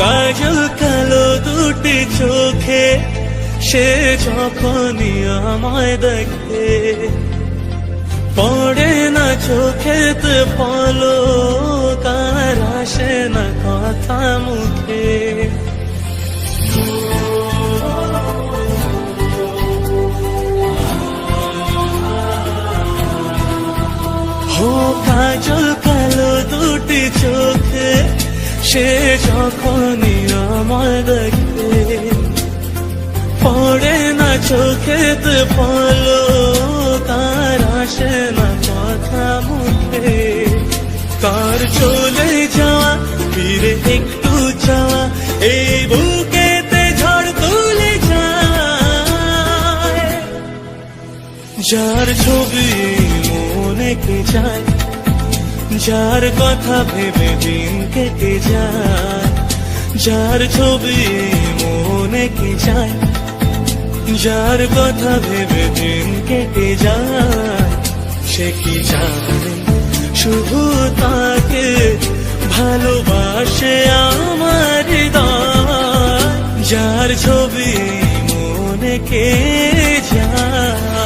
কাজল কালো দুটি চোখে, সে যখনই আমায় দেখে। পড়ে না চোখেতে পলো, কার আসে না কথা মুখে। হো কাজল কালো দুটি চোখে সে যখনই আমায় দেখে। পড়ে না চোখেতে পলো তার আসে না কথা মুখে। কার চলে যাওয়া, ফিরে একটু যাওয়া, এই বুকেতে ঝড় তুলে যায়। যার ছবি মনে কে যায় যার কথা ভেবে দিন কেটে যায়, যার ছবি মনে কে যায়, যার কথা ভেবে দিন কেটে যায়, সে কি জানে? শুধু তাকে ভালোবাসে আমার যার ছবি মনে কে যায়।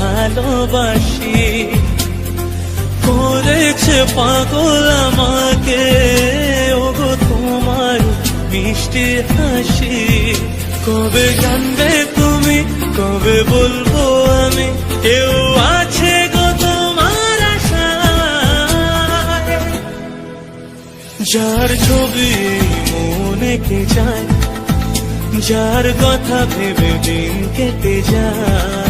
ভালোবাসি। করেছে পাগল আমাকে। ওগো, তোমার মিষ্টি হাসি। কবে জানবে তুমি, কবে বলব আমি? কেউ আছে গো তোমার যার ছবি মনে কে যায় যার কথা ভেবে দিন কেটে যায়।